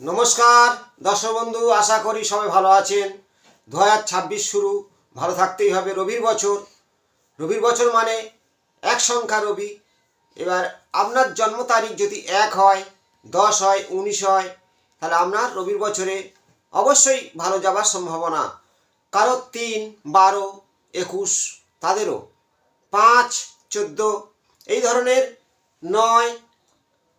নমস্কার, দর্শক বন্ধু, আশা করি সবাই ভালো আছেন। দু ছাব্বিশ শুরু। ভালো থাকতেই হবে রবির বছর। রবির বছর মানে এক সংখ্যা রবি। এবার আপনার জন্ম তারিখ যদি এক হয়, দশ হয়, উনিশ হয়, তাহলে আপনার রবির বছরে অবশ্যই ভালো যাবার সম্ভাবনা। কারও তিন, বারো, একুশ, তাদেরও। পাঁচ, চোদ্দ, এই ধরনের নয়,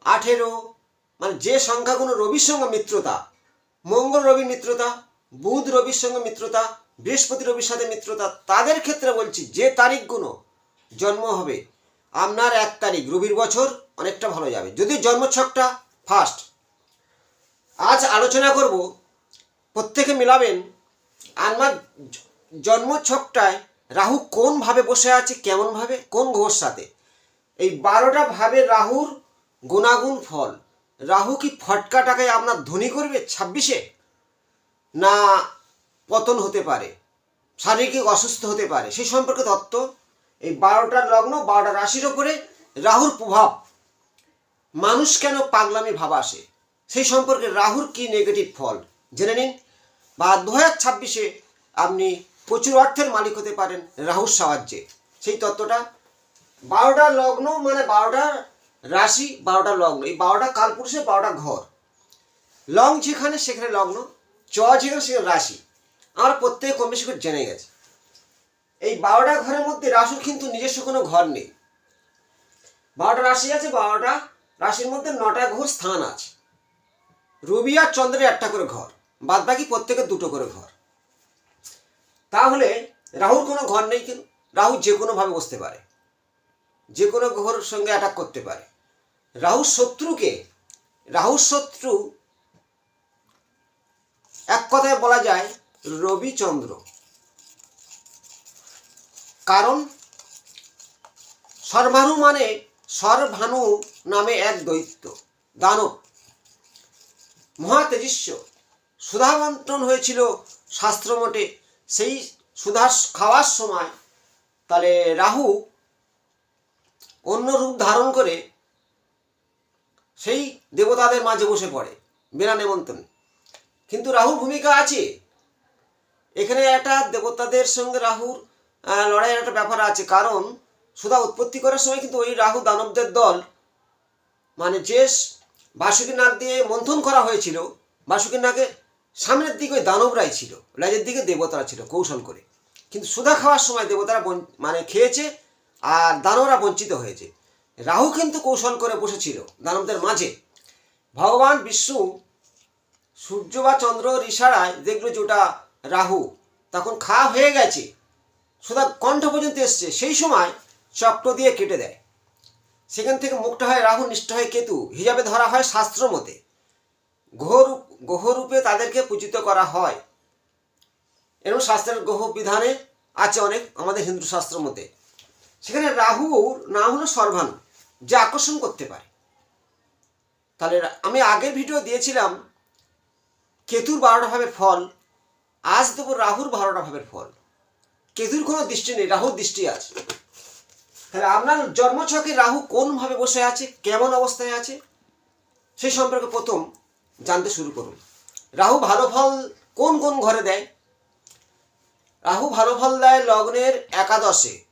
আঠেরো মানে যে সংখ্যাগুলো রবির সঙ্গে মিত্রতা, মঙ্গল রবির মিত্রতা, বুধ রবির সঙ্গে মিত্রতা, বৃহস্পতি রবির সাথে মিত্রতা, তাদের ক্ষেত্রে বলছি যে তারিখগুলো জন্ম হবে, আপনার এক তারিখ, রবির বছর অনেকটা ভালো যাবে। যদি জন্মছকটা ফার্স্ট আজ আলোচনা করব, প্রত্যেকে মিলাবেন আমার জন্মছকটায় রাহু কোনভাবে বসে আছে কেমনভাবে কোন ঘোর সাথে এই বারোটা ভাবে রাহুর গুণাগুণ ফল। রাহু কি ফটকা টাকায় আপনার ধনী করবে ছাব্বিশে? না, পতন হতে পারে, শারীরিক অসুস্থ হতে পারে সেই সম্পর্কে তত্ত্ব। এই বারোটার লগ্ন, বারোটা রাশির ওপরে রাহুর প্রভাব। মানুষ কেন পাগলামি ভাব আসে? সেই সম্পর্কে রাহুর কি নেগেটিভ ফল? জেনে নিন। বা দু হাজার ছাব্বিশে আপনি প্রচুর অর্থের মালিক হতে পারেন রাহুর সাহায্যে। সেই তত্ত্বটা বারোটা লগ্ন মানে বারোটা রাশি বারোটা লগ্ন। এই বারোটা কালপুরুষের বারোটা ঘর। লং যেখানে, সেখানে লগ্ন। চ যেখানে, সেখানে রাশি। আমরা প্রত্যেকে কম বেশি করে জেনে গেছে। এই বারোটা ঘরের মধ্যে রাশুর কিন্তু নিজস্ব কোনো ঘর নেই। বারোটা রাশি আছে, বারোটা রাশির মধ্যে নটা ঘর স্থান আছে। রবি আর চন্দ্রের একটা করে ঘর। বাদ বাকি প্রত্যেকের দুটো করে ঘর। তাহলে রাহুর কোনো ঘর নেই কিন্তু। রাহু যে কোনোভাবে বসতে পারে। যে কোনো ঘর সঙ্গে অ্যাটাক করতে পারে। রাহুর শত্রুকে রাহুর শত্রু এক কথায় বলা যায় রবিচন্দ্র। কারণ সর্বাণু মানে সর্বাণু নামে এক দৈত্য, দানব। মহা তেজস্ব সুধা বন্টন হয়েছিল শাস্ত্রমঠে সেই সুধা খাওয়ার সময় তাহলে রাহু অন্য রূপ ধারণ করে সেই দেবতাদের মাঝে বসে পড়ে, বিনা নেমন্তন কিন্তু রাহুর ভূমিকা আছে। এখানে একটা দেবতাদের সঙ্গে রাহুর লড়াইয়ের একটা ব্যাপার আছে। কারণ সুধা উৎপত্তি করার সময় কিন্তু ওই রাহু দানবদের দল মানে যে বাসুকীনাথ দিয়ে মন্থন করা হয়েছিল। বাসুকীনাথের সামনের দিকে ওই দানবরাই ছিল লেজের দিকে দেবতারা ছিল, কৌশল করে। কিন্তু সুধা খাওয়ার সময় দেবতারা মানে খেয়েছে আর দানবরা বঞ্চিত হয়েছে। রাহু কিন্তু কৌশল করে বসেছিল দানবদের মাঝে। ভগবান বিষ্ণু, সূর্য বা চন্দ্র ঋষারায় দেখল যে ওটা রাহু, তখন খাওয়া হয়ে গেছে। সুধা কণ্ঠ পর্যন্ত এসছে। সেই সময় চক্র দিয়ে কেটে দেয়। সেখান থেকে মুখটা হয় রাহু, নিষ্ঠ হয় কেতু। হিসাবে ধরা হয় শাস্ত্র মতে। গ্রহরূপ, গ্রহরূপে তাদেরকে পূজিত করা হয়। এরকম শাস্ত্রের গ্রহ বিধানে আছে অনেক আমাদের হিন্দু শাস্ত্র মতে। সেখানে রাহুর নাম হলো সর্বাণু। যা আকর্ষণ করতে পারে। তাহলে আমি আগের ভিডিও দিয়েছিলাম, কেতুর বারোটা ভাবের ফল, আজ দেবো রাহুর বারোটা ভাবের ফল। কেতুর কোনো দৃষ্টি নেই, রাহুর দৃষ্টি আছে। তাহলে আপনার জন্মছকে রাহু কোনভাবে বসে আছে, কেমন অবস্থায় আছে সেই সম্পর্কে প্রথম জানতে শুরু করুন। রাহু ভালো ফল কোন কোন ঘরে দেয়? রাহু ভালো ফল দেয় লগ্নের একাদশে।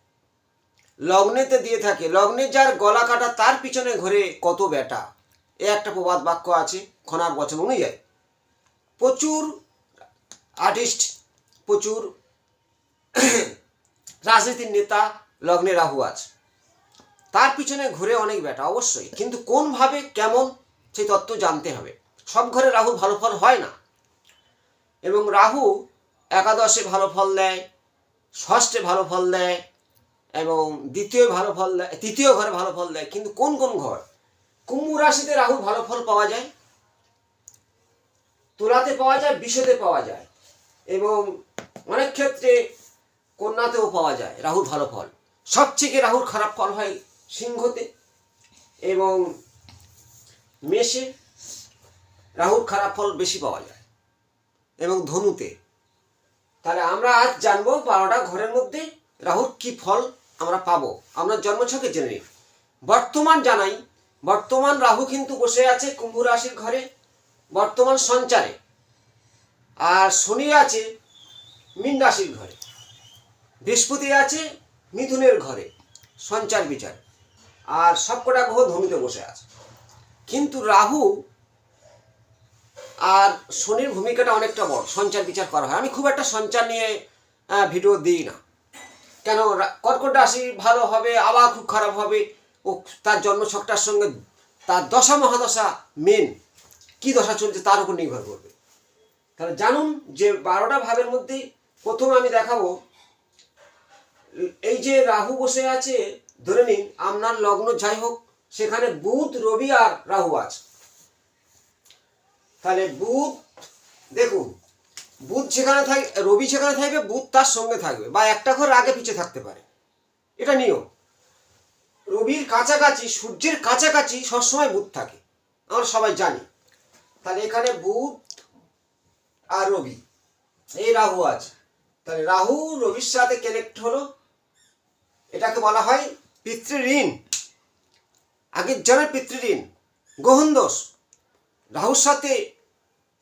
লগ্নেতে দিয়ে থাকে। লগ্নে যার গলা কাটা, তার পিছনে ঘরে কত বেটা এ একটা প্রবাদ বাক্য আছে, খনার বচন অনুযায়ী। প্রচুর আর্টিস্ট প্রচুর রাজনীতির নেতা লগ্নে রাহু আছে। তার পিছনে ঘুরে অনেক বেটা অবশ্যই। কিন্তু কোনভাবে, কেমন, সেই তত্ত্ব জানতে হবে। সব ঘরে রাহুর ভালো ফল হয় না। এবং রাহু একাদশে ভালো ফল দেয়, ষষ্ঠে ভালো ফল দেয় এবং দ্বিতীয় ভালো ফল দেয়, তৃতীয় ঘরে ভালো ফল দেয়, কিন্তু কোন কোন ঘর? কুম্ভ রাশিতে রাহু ভালো ফল পাওয়া যায়? তুলাতে পাওয়া যায়, বিষতে পাওয়া যায়, এবং অনেক ক্ষেত্রে কন্যাতেও পাওয়া যায় রাহুর ভালো ফল। সবথেকে রাহুর খারাপ ফল হয় সিংহতে এবং মেষে রাহুর খারাপ ফল বেশি পাওয়া যায়, এবং ধনুতে। তাহলে আমরা আজ জানব বারোটা ঘরের মধ্যে রাহুর কি ফল আমরা পাবো। আমরা জন্মছকে জেনে নিই বর্তমান জানাই, বর্তমান রাহু কিন্তু বসে আছে কুম্ভ রাশির ঘরে, বর্তমান সঞ্চারে। আর শনি আছে মীন রাশির ঘরে। বৃহস্পতি আছে মিথুনের ঘরে, সঞ্চার বিচার। আর সবকটা গ্রহ ধনুতে বসে আছে। কিন্তু রাহু আর শনির ভূমিকাটা অনেকটা বড়। সঞ্চার বিচার করা হয়। আমি খুব একটা সঞ্চার নিয়ে ভিডিও দিই না। কেন কর্কট রাশি ভালো হবে, আবার খুব খারাপ হবে? ও, তার জন্মছকটার সঙ্গে তার দশা মহাদশা মেন কি দশা চলছে তার উপর নির্ভর করবে। তাহলে জানুন যে বারোটা ভাবের মধ্যে প্রথম আমি দেখাবো, এই যে রাহু বসে আছে, ধরে নিন আপনার লগ্ন যাই হোক, সেখানে বুধ, রবি আর রাহু আছে। তাহলে বুধ, দেখুন বুধ যেখানে থাকে, রবি যেখানে থাকবে বুধ তার সঙ্গে থাকবে বা একটা ঘর আগে পিছিয়ে থাকতে পারে। এটা নিয়ম। রবির কাছাকাছি, সূর্যের কাছাকাছি সবসময় বুধ থাকে। আমরা সবাই জানি। তাহলে এখানে বুধ আর রবি। এই রাহু আছে তাহলে রাহু, রবির সাথে কানেক্ট হলো। এটাকে বলা হয় পিতৃঋণ আগের জনের পিতৃঋণ গ্রহণ দোষ। রাহুর সাথে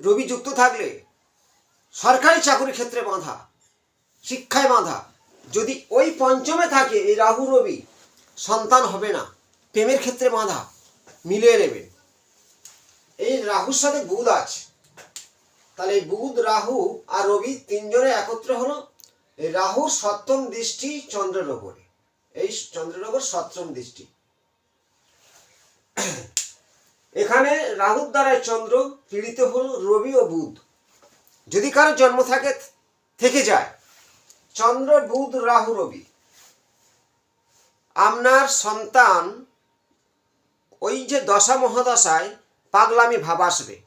রবি যুক্ত থাকলে সরকারি চাকরির ক্ষেত্রে বাঁধা, শিক্ষায় বাঁধা। যদি ওই পঞ্চমে থাকে, এই রাহু, রবি, সন্তান হবে না। প্রেমের ক্ষেত্রে বাঁধা, মিলিয়ে নেবেন এই রাহুর সাথে বুধ আছে। তাহলে এই বুধ, রাহু আর রবি তিনজনে একত্রে হলো এই রাহুর সপ্তম দৃষ্টি, চন্দ্রের ওপরে। এই চন্দ্রের ওপর সপ্তম দৃষ্টি। এখানে রাহুর দ্বারাই চন্দ্র পীড়িত হল রবি ও বুধ। যদি কারও জন্ম থাকে, থেকে যায়। চন্দ্র বুধ রাহু রবি। আপনার সন্তান ওই যে দশা মহাদশায় পাগলামি ভাব আসবে,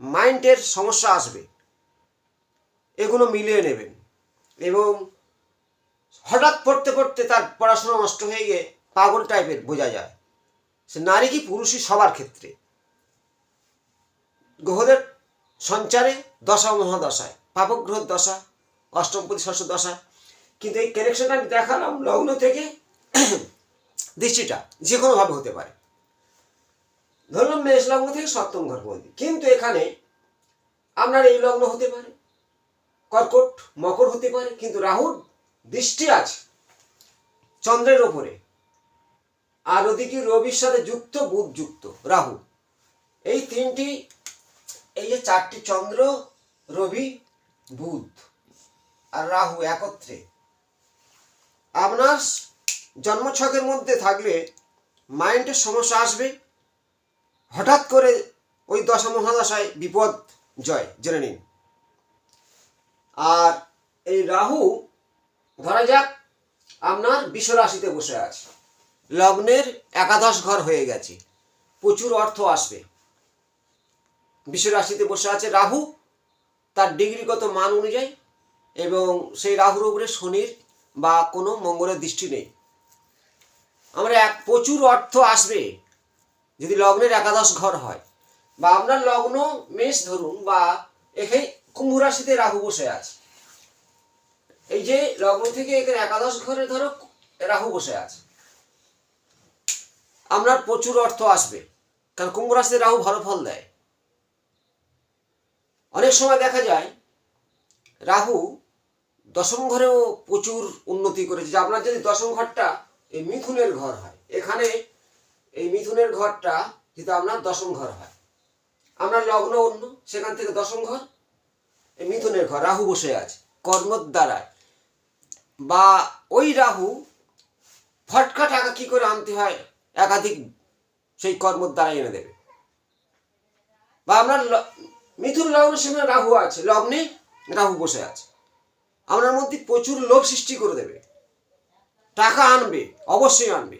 মাইন্ডের সমস্যা আসবে, এগুলো মিলিয়ে নেবেন। এবং হঠাৎ পড়তে পড়তে তার পড়াশোনা নষ্ট হয়ে গিয়ে পাগল টাইপের বোঝা যায়। সে নারী কি পুরুষই সবার ক্ষেত্রে? গ্রহদের সঞ্চারে দশা মহাদশায়, পাপগ্রহ দশা, অষ্টমপতি ষষ্ঠ দশা। কিন্তু এই কানেকশনটা আমি দেখালাম লগ্ন থেকে দৃষ্টিটা, যে কোনোভাবে হতে পারে। ধরলাম মেষ লগ্ন থেকে সপ্তম ঘর পর্যন্ত কিন্তু এখানে আপনার এই লগ্ন হতে পারে, কর্কট, মকর হতে পারে, কিন্তু রাহুর দৃষ্টি আছে চন্দ্রের ওপরে। আর ওদিকে রবির সাথে যুক্ত, বুধ যুক্ত, রাহু। এই তিনটি এই যে চারটি চন্দ্র, রবি, বুধ আর রাহু একত্রে। আপনার জন্মছকের মধ্যে থাকলে মাইন্ডের সমস্যা আসবে। হঠাৎ করে ওই দশা মহাদশায় বিপদ জয়, জেনে নিন। আর এই রাহু, ধরা যাক, আপনার বিশ্ব রাশিতে বসে আছে। লগ্নের একাদশ ঘর হয়ে গেছে। প্রচুর অর্থ আসবে। রাশিতে বসে আছে রাহু, তার ডিগ্রিগত মান অনুযায়ী এবং সেই রাহুর উপরে শনির বা কোনো মঙ্গলের দৃষ্টি নেই। আমরা এক প্রচুর অর্থ আসবে যদি লগ্নের একাদশ ঘর হয় বা আপনার লগ্ন মেষ ধরুন বা এখানে কুম্ভ রাশিতে রাহু বসে আছে। এই যে লগ্ন থেকে এখানে একাদশ ঘরে ধরো রাহু বসে আছে। আপনার প্রচুর অর্থ আসবে, কারণ কুম্ভ রাশিতে রাহু ভালো ফল দেয়। অনেক সময় দেখা যায়, রাহু দশম ঘরেও প্রচুর উন্নতি করেছে। যে আপনার যদি দশম ঘরটা এই মিথুনের ঘর হয়, এখানে এই মিথুনের ঘরটা কিন্তু আপনার দশম ঘর হয়, আপনার লগ্ন অন্য, সেখান থেকে দশম ঘর, এই মিথুনের ঘর, রাহু বসে আছে কর্মর দ্বারায়। বা ওই রাহু ফটকা টাকা কি করে আনতে হয়, একাধিক সেই কর্মর দ্বারা এনে দেবে। বা আপনার মিথুন লগ্ন সেখানে রাহু আছে, লগ্নে রাহু বসে আছে। আপনার মধ্যে প্রচুর লোভ সৃষ্টি করে দেবে। টাকা আনবে, অবশ্যই আনবে।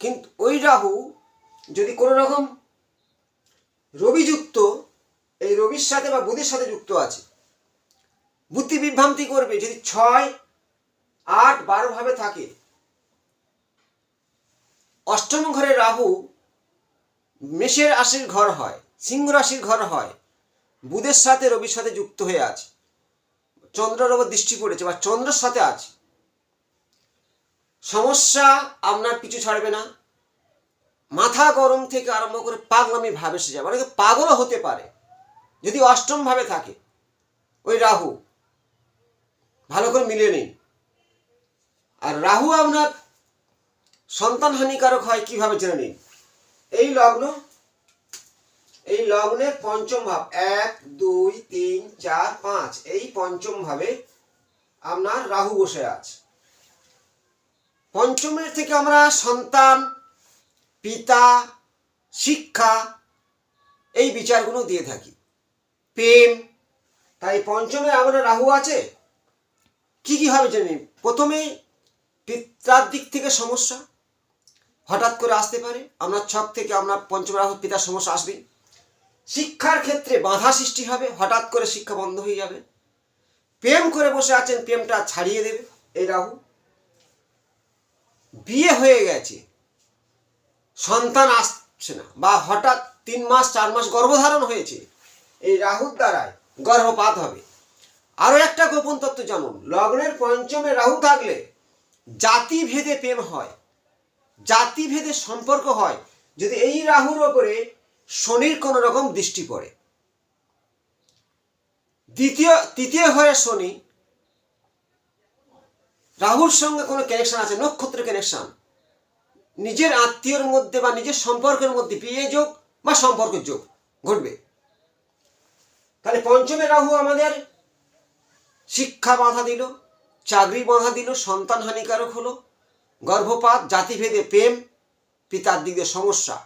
কিন্তু ওই রাহু যদি কোনো রকম রবিযুক্ত এই রবির সাথে বা বুধের সাথে যুক্ত আছে, বুদ্ধি বিভ্রান্তি করবে, যদি ছয়, আট, বারো ভাবে থাকে, অষ্টম ঘরে রাহু মেষের আশির ঘর হয় সিংহ রাশির ঘর হয়। বুধের সাথে রবির সাথে যুক্ত হয়ে আছে চন্দ্রের ওপর দৃষ্টি পড়েছে, বা চন্দ্রের সাথে আছে সমস্যা আপনার পিছু ছাড়বে না। মাথা গরম থেকে আরম্ভ করে পাগলামি ভাবে এসে যাবে। অনেকে পাগলও হতে পারে। যদি অষ্টম ভাবে থাকে, ওই রাহু। ভালো করে মিলে নিন। আর রাহু আপনার সন্তান হানিকারক হয় কীভাবে জেনে নিন। এই লগ্ন এই লগ্নে পঞ্চম ভাব, এক, দুই, তিন, চার, পাঁচ, এই পঞ্চম ভাবে আপনার রাহু বসে আছে। পঞ্চমের থেকে আমরা সন্তান, পিতা, শিক্ষা, এই বিচারগুলো দিয়ে থাকি। প্রেম, তাই পঞ্চমে আমরা রাহু আছে। কি কি হবে জেনে নিন? প্রথমেই পিতার দিক থেকে সমস্যা, হঠাৎ করে আসতে পারে। আপনার ছক থেকে আপনার পঞ্চম রাহু পিতার সমস্যা আসবেই। শিক্ষার ক্ষেত্রে বাধা সৃষ্টি হবে, হঠাৎ করে শিক্ষা বন্ধ হয়ে যাবে। প্রেম করে বসে আছেন, প্রেমটা ছাড়িয়ে দেবে। এই রাহু, বিয়ে হয়ে গেছে। সন্তান আসছে না বা হঠাৎ তিন মাস, চার মাস গর্ভধারণ হয়েছে। এই রাহুর দ্বারায় গর্ভপাত হবে। আরও একটা গোপন তত্ত্ব জানুন। লগ্নের পঞ্চমে রাহু থাকলে জাতি ভেদে প্রেম হয়। জাতি ভেদে সম্পর্ক হয়। যদি এই রাহুর ওপরে শনির কোনো রকম দৃষ্টি পড়ে। দ্বিতীয়, তৃতীয় হয়ে শনি, রাহুর সঙ্গে কোনো কানেকশন আছে, নক্ষত্র কানেকশন নিজের আত্মীয়র মধ্যে বা নিজের সম্পর্কের মধ্যে বিয়ে যোগ বা সম্পর্কের যোগ ঘটবে। তাহলে পঞ্চমে রাহু আমাদের শিক্ষা বাধা দিল, চাকরি বাধা দিল, সন্তান হানিকারক হলো, গর্ভপাত, জাতিভেদে প্রেম, পিতার দিকে সমস্যা।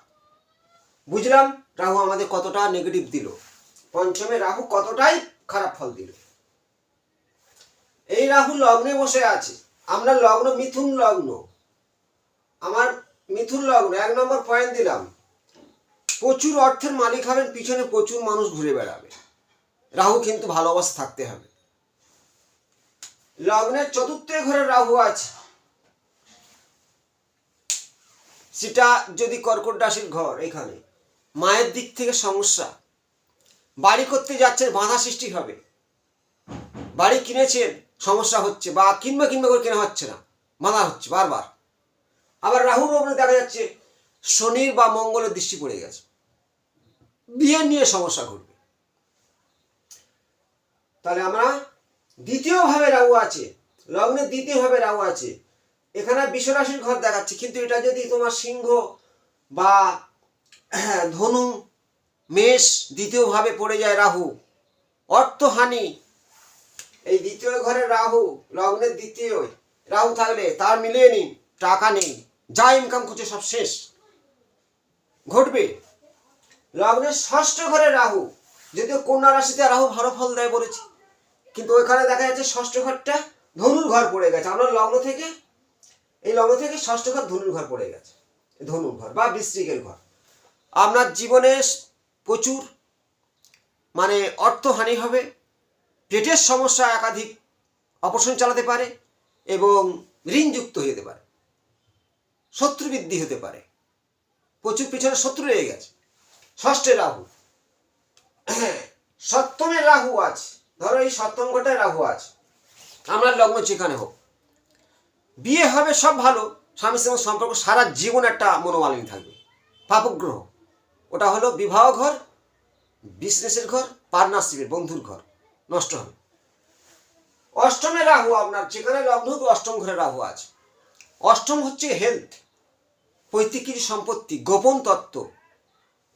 বুঝলাম রাহু আমাদের কতটা নেগেটিভ দিল। পঞ্চমে রাহু কতটাই খারাপ ফল দিল। এই রাহু লগ্নে বসে আছে। আমরা লগ্ন, মিথুন লগ্ন। আমার মিথুন লগ্ন, এক নম্বর পয়েন্ট দিলাম। প্রচুর অর্থের মালিক হবেন, পিছনে প্রচুর মানুষ ঘুরে বেড়াবে। রাহু কিন্তু ভালো অবস্থা থাকতে হবে। লগ্নের চতুর্থ ঘরে রাহু আছে। সেটা যদি কর্কট রাশির ঘর এখানে মায়ের দিক থেকে সমস্যা। বাড়ি করতে যাচ্ছেন বাধা সৃষ্টি হবে। বাড়ি কিনেছেন সমস্যা হচ্ছে, বা কিনবে কিনবে করে কেনা হচ্ছে না। বাধা হচ্ছে, বারবার। আবার রাহুর ওপরে দেখা যাচ্ছে, শনির বা মঙ্গলের দৃষ্টি পড়ে গেছে। বিয়ে নিয়ে সমস্যা ঘটবে। তাহলে আমরা দ্বিতীয়ভাবে রাহু আছে লগ্নের দ্বিতীয়ভাবে রাহু আছে। এখানে বিশ্বরাশির ঘর দেখাচ্ছে, কিন্তু এটা যদি তোমার সিংহ বা ধনু মেষ দ্বিতীয়ভাবে পড়ে যায় রাহু। অর্থহানি, এই দ্বিতীয় ঘরে রাহু, লগ্নের দ্বিতীয় রাহু থাকলে তার মিলিয়ে নিন, টাকা নেই, যা ইনকাম করছে সব শেষ। ঘটবে, লগ্নের ষষ্ঠ ঘরে রাহু, যদিও কন্যা রাশিতে রাহু ভালো ফল দেয় বলেছি, কিন্তু ওইখানে দেখা যাচ্ছে ষষ্ঠ ঘরটা ধনুর ঘর পড়ে গেছে। আমরা লগ্ন থেকে, এই লগ্ন থেকে ষষ্ঠ ঘর ধনুর ঘর পড়ে গেছে, ধনুর ঘর বা বৃশ্চিকের ঘর। আপনার জীবনে প্রচুর মানে অর্থহানি হবে, পেটের সমস্যা একাধিক অপারেশন চালাতে পারে এবং ঋণযুক্ত হয়ে যেতে পারে শত্রু বৃদ্ধি হতে পারে, প্রচুর পিছনে শত্রু রয়ে গেছে। ষষ্ঠে রাহু। সপ্তমে রাহু আছে। ধরো এই সপ্তম ঘটায় রাহু আছে। আমরা লগ্ন যেখানে হোক। বিয়ে হবে সব ভালো স্বামীর সঙ্গে সম্পর্ক সারা জীবন একটা মনোমালিনী থাকবে। পাপগ্রহ। ওটা হলো বিবাহ ঘর বিজনেসের ঘর পার্টনারশিপের বন্ধুর ঘর, নষ্ট হবে। অষ্টমে রাহু আপনার, যেখানে লগ্ন হোক অষ্টম ঘরে রাহু আছে। অষ্টম হচ্ছে হেলথ পৈতৃক সম্পত্তি, গোপন তত্ত্ব।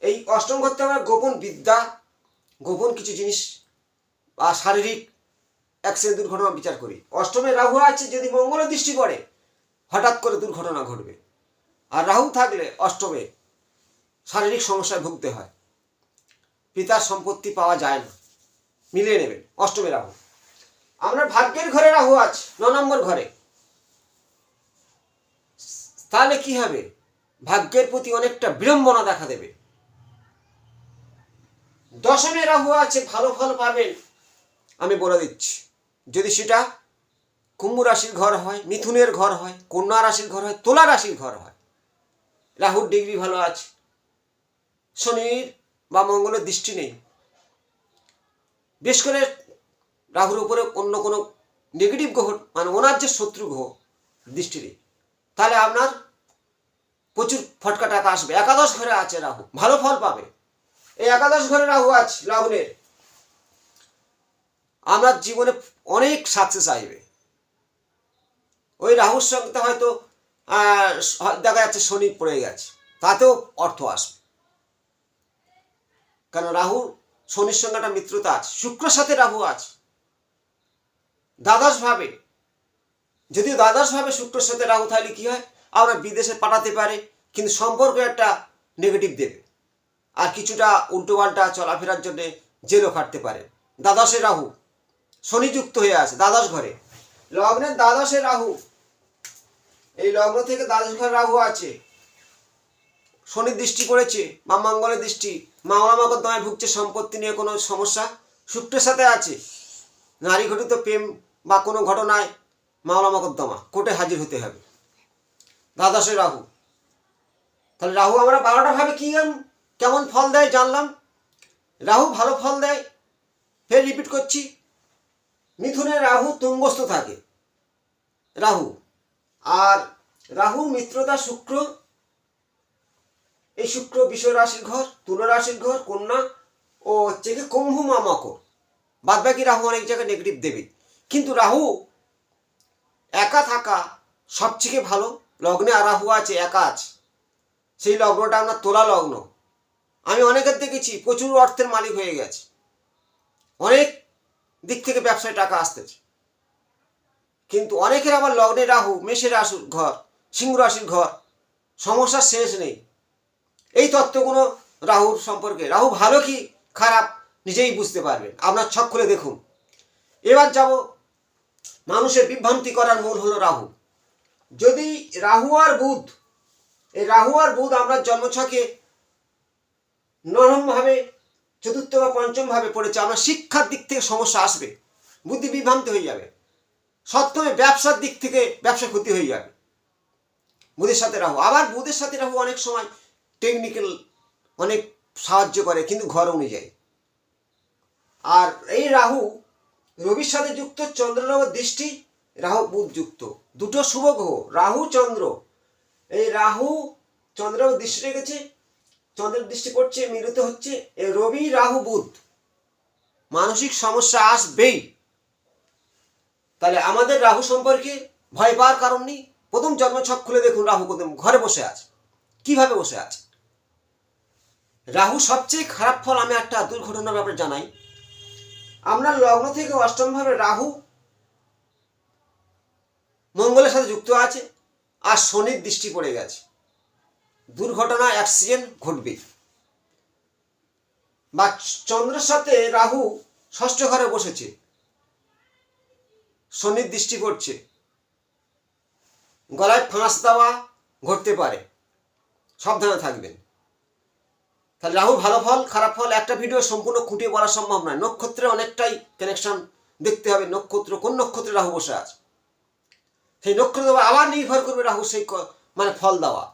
এই অষ্টম ঘর থেকে আমরা গোপন বিদ্যা, গোপন কিছু জিনিস, বা শারীরিক অ্যাক্সিডেন্ট দুর্ঘটনা বিচার করি। অষ্টমে রাহু আছে যদি মঙ্গলের দৃষ্টি পড়ে, হঠাৎ করে দুর্ঘটনা ঘটবে। আর রাহু থাকলে অষ্টমে শারীরিক সমস্যায় ভুগতে হয়। পিতার সম্পত্তি পাওয়া যায় না। মিলিয়ে নেবেন, অষ্টমে রাহু। আমরা ভাগ্যের ঘরে রাহু আছে ন নম্বর ঘরে। তাহলে কি হবে? ভাগ্যের প্রতি অনেকটা বিড়ম্বনা দেখা দেবে। দশমে রাহু আছে ভালো ফল পাবেন। আমি বলে দিচ্ছি, যদি সেটা কুম্ভ রাশির ঘর হয়, মিথুনের ঘর হয়, কন্যা রাশির ঘর হয়, তুলা রাশির ঘর হয়, রাহুর ডিগ্রি ভালো আছে। শনির বা মঙ্গলের দৃষ্টি নেই। বেশ করে রাহুর উপরে অন্য কোনো নেগেটিভ গ্রহ মানে ওনার যে শত্রু গ্রহ, দৃষ্টি নেই। তাহলে আপনার প্রচুর ফটকা টাকা আসবে। একাদশ ঘরে আছে রাহু, ভালো ফল পাবে। এই একাদশ ঘরে রাহু আছে, লগ্নের। আমরা জীবনে অনেক সাকসেস আসবে। ওই রাহুর সঙ্গে হয়তো দেখা যাচ্ছে শনি পড়ে গেছে, তাতেও অর্থ আসবে। কারণ রাহু শনির সঙ্গে একটা মিত্রতা আছে শুক্রের সাথে রাহু আছে। দ্বাদশ ভাবে যদি দ্বাদশ ভাবে শুক্রের সাথে রাহু তাহলে কি হয়? আমরা বিদেশে পাঠাতে পারে, কিন্তু সম্পর্ক একটা নেগেটিভ দেবে। আর কিছুটা উল্টো পাল্টা চলাফেরার জন্যে জেলও খাটতে পারে। দ্বাদশে রাহু শনি যুক্ত হয়ে আছে, দ্বাদশ ঘরে। লগ্নের দ্বাদশে রাহু, এই লগ্ন থেকে দ্বাদশ ঘরে রাহু আছে। শনির দৃষ্টি করেছে বা মঙ্গলের দৃষ্টি মামলা মকদ্দমায় ভুগছে সম্পত্তি নিয়ে কোনো সমস্যা? শুক্রের সাথে আছে। নারী ঘটিত প্রেম বা কোনো ঘটনায় মামলা মকদ্দমা কোর্টে হাজির হতে হবে। দ্বাদশে রাহু। তাহলে রাহু আমরা বারোটা ভাবে কি কেমন ফল দেয় জানলাম। রাহু ভালো ফল দেয়। ফের রিপিট করছি। মিথুনে রাহু তুঙ্গস্থ থাকে। রাহু। আর রাহু মিত্রতা শুক্র এই শুক্র, বিশ্ব রাশির ঘর তুল রাশির ঘর, কন্যা ও হচ্ছে কি কুম্ভ মামাকর। বাদ বাকি রাহু অনেক জায়গায় নেগেটিভ দেবে। কিন্তু রাহু একা থাকা সবথেকে ভালো। লগ্নে আর রাহু আছে, একা আছে। সেই লগ্নটা আপনার তোলা লগ্ন। আমি অনেকের দেখেছি, প্রচুর অর্থের মালিক হয়ে গেছে। অনেক দিক থেকে ব্যবসায় টাকা আসতেছে। কিন্তু অনেকের আবার লগ্নে রাহু, মেষের রাশির ঘর, সিংহ রাশির ঘর সমস্যার শেষ নেই। এই তত্ত্বগুলো রাহুর সম্পর্কে। রাহু ভালো কি খারাপ নিজেই বুঝতে পারবেন আপনার ছক খুলে দেখুন। এবার যাব, মানুষের বিভ্রান্তি করার মূল হলো রাহু। যদি রাহু আর বুধ, এই রাহু আর বুধ আমরা জন্মছকে নরমভাবে, চতুর্থ বা পঞ্চম ভাবে পড়েছে, আমরা শিক্ষার দিক থেকে সমস্যা আসবে। বুদ্ধি বিভ্রান্তি হয়ে যাবে। সপ্তমে ব্যবসার দিক থেকে ব্যবসা ক্ষতি হয়ে যাবে। বুধের সাথে রাহু। আবার বুধের সাথে রাহু অনেক সময় টেকনিক্যাল অনেক সাহায্য করে, কিন্তু ঘর অনুযায়ী। আর এই রাহু, রবির সাথে যুক্ত চন্দ্রনগর দৃষ্টি, রাহু বুধ যুক্ত। দুটো শুভ গ্রহ, রাহু, চন্দ্র। এই রাহু, চন্দ্র দৃষ্টি রেখেছে চন্দ্রের দৃষ্টি পড়ছে মিলিত হচ্ছে, এই রবি, রাহু, বুধ। মানসিক সমস্যা আসবেই। তাহলে আমাদের রাহু সম্পর্কে ভয় পাওয়ার কারণ নেই। প্রথম জন্মছক খুলে দেখুন, রাহু কোথায়, ঘরে বসে আছে। কীভাবে বসে আছে? রাহু সবচেয়ে খারাপ ফল, আমি একটা দুর্ঘটনার ব্যাপারে জানাই। আমরা লগ্ন থেকে অষ্টম ভাবে রাহু মঙ্গলের সাথে যুক্ত আছে আর শনির দৃষ্টি পড়ে গেছে। দুর্ঘটনা অ্যাক্সিডেন্ট ঘটবে। বা চন্দ্রের সাথে রাহু ষষ্ঠ ঘরে বসেছে। শনির দৃষ্টি পড়ছে। গলায় ফাঁস দেওয়া ঘটতে পারে। সাবধানে থাকবেন। তাহলে রাহু ভালো ফল, খারাপ ফল, একটা ভিডিও সম্পূর্ণ খুঁটিয়ে বলা সম্ভব নয়। নক্ষত্রে অনেকটাই কানেকশন দেখতে হবে, নক্ষত্র, কোন নক্ষত্রে রাহু বসে আছে? সেই নক্ষত্র আবার নির্ভর করবে রাহু সেই মানে ফল দেওয়া।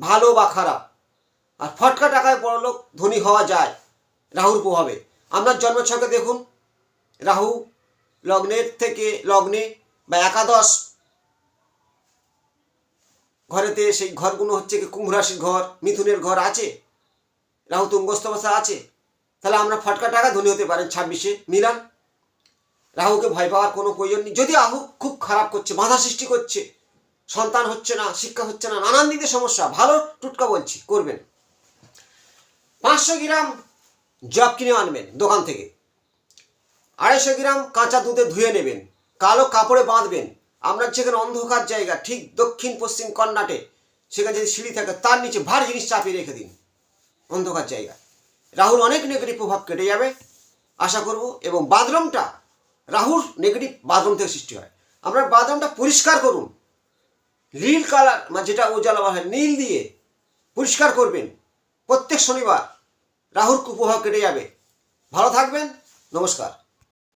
ভালো বা খারাপ। আর ফটকা টাকায় বড় লোক ধনী হওয়া যায় রাহুর প্রভাবে। আপনার জন্মছকে দেখুন। রাহু লগ্নের থেকে লগ্নে বা একাদশ ঘরেতে সেই ঘরগুলো হচ্ছে কি কুম্ভ ঘর, মিথুনের ঘর আছে? রাহু তুঙ্গস্থ অবস্থা আছে। তাহলে আমরা ফটকা টাকা ধনী হতে পারেন ছাব্বিশে মিলান। রাহুকে ভয় পাওয়ার কোনো প্রয়োজন নেই। যদি রাহু খুব খারাপ করছে, বাধা সৃষ্টি করছে, সন্তান হচ্ছে না, শিক্ষা হচ্ছে না, নানান দিকে সমস্যা, ভালো টুটকা বলছি, করবেন। পাঁচশো গ্রাম জব কিনে আনবেন দোকান থেকে। আড়াইশো গ্রাম কাঁচা দুধে ধুয়ে নেবেন। কালো কাপড়ে বাঁধবেন। আপনার যেখানে অন্ধকার জায়গা, ঠিক দক্ষিণ পশ্চিম কর্ণাটে, সেখানে যদি সিঁড়ি থাকে, তার নিচে ভারী জিনিস চাপিয়ে রেখে দিন। অন্ধকার জায়গা। রাহুর অনেক নেগেটিভ প্রভাব কেটে যাবে, আশা করব, এবং বাথরুমটা রাহুর নেগেটিভ বাথরুম থেকে সৃষ্টি হয়। আপনার বাথরুমটা পরিষ্কার করুন। নীল কালার মানে যেটা উজালা হয়, নীল দিয়ে পরিষ্কার করবেন। প্রত্যেক শনিবার রাহুর কুপ্রভাব কেটে যাবে। ভালো থাকবেন, নমস্কার।